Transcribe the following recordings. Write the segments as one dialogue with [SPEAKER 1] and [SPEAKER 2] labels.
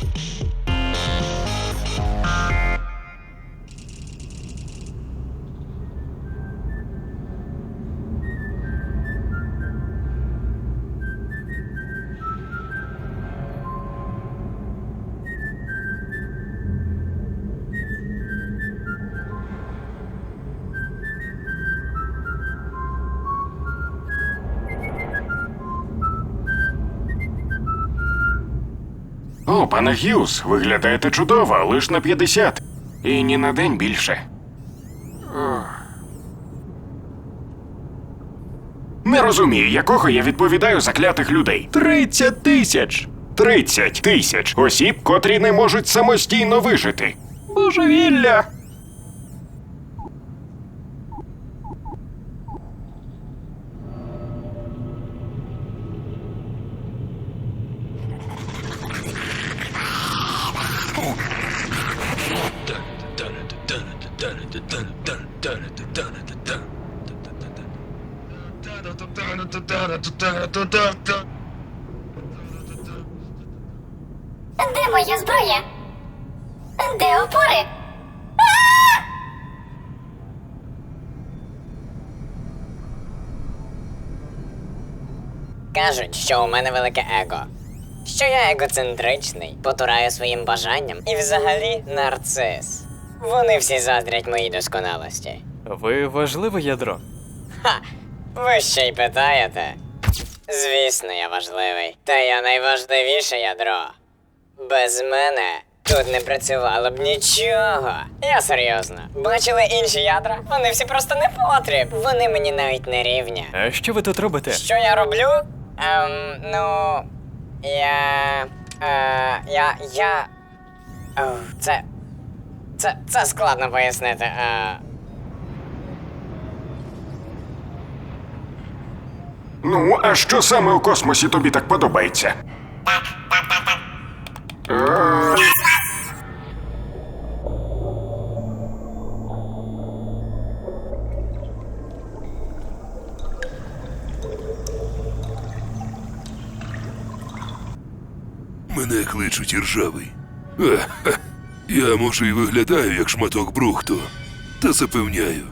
[SPEAKER 1] you О, пане Гюз, виглядаєте чудово, лиш на 50. І ні на день більше. Не розумію, якого я відповідаю за клятих людей. 30 тисяч! 30 тисяч осіб, котрі не можуть самостійно вижити. Божевілля!
[SPEAKER 2] Де моя зброя? Де опори?
[SPEAKER 3] Кажуть, що у мене велике его. Що я егоцентричний, потураю своїм бажанням і взагалі нарцис. Вони всі заздрять моїй досконалості.
[SPEAKER 4] Ви важливе ядро.
[SPEAKER 3] Ха! Ви ще й питаєте? Звісно, я важливий. Та я найважливіше ядро. Без мене тут не працювало б нічого. Я серйозно. Бачили інші ядра? Вони всі просто не потріб. Вони мені навіть не рівня.
[SPEAKER 4] А що ви тут робите?
[SPEAKER 3] Що я роблю? Ем, ну. Я. Е, я. Я. О, це. Це. Це складно пояснити. Е,
[SPEAKER 1] Ну, а що саме у космосі тобі так подобається? Е,
[SPEAKER 5] Мене кличуть іржавий. Ха. Я може і виглядаю як шматок брухту, та запевняю,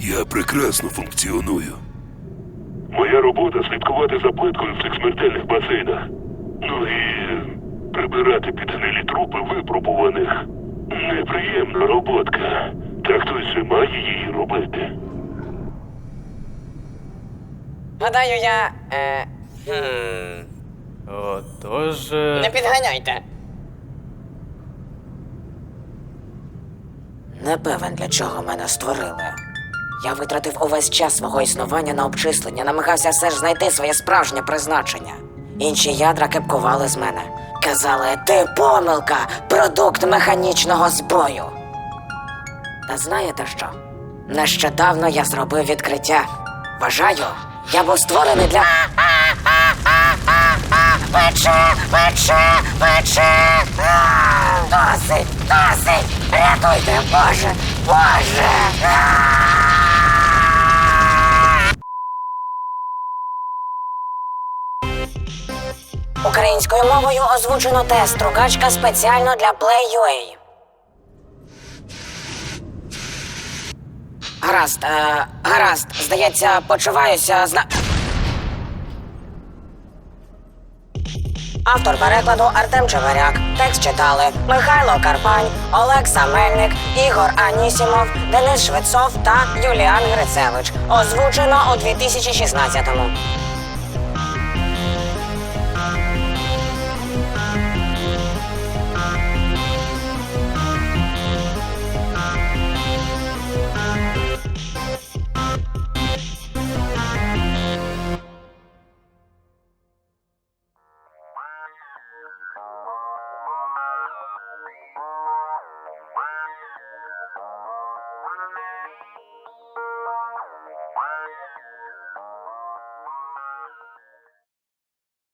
[SPEAKER 5] я прекрасно функціоную. Моя робота слідкувати за плиткою в цих смертельних басейнах. Ну і прибирати підгнилі трупи випробуваних. Неприємна роботка. Та хтось має її робити.
[SPEAKER 3] гадаю, я. Е, хм,
[SPEAKER 4] Отож. е,
[SPEAKER 3] не підганяйте.
[SPEAKER 6] Не певен, для чого мене створили. Я витратив увесь час свого існування на обчислення, намагався все ж знайти своє справжнє призначення. Інші ядра кепкували з мене. Казали, ти помилка, продукт механічного збою. Та знаєте що? Нещодавно я зробив відкриття. Вважаю, я був створений для. Пече, пече, пече! Досить, досить! Рятуйте, Боже! Боже! Українською мовою озвучено тест Стругачка спеціально для Play.ua. Гаразд, е, гаразд, здається, почуваюся зна. Автор перекладу Артем Чеверяк. Текст читали Михайло Карпань, Олекса Мельник, Ігор Анісімов, Денис Швецов та Юліан Грицевич. Озвучено у 2016-му.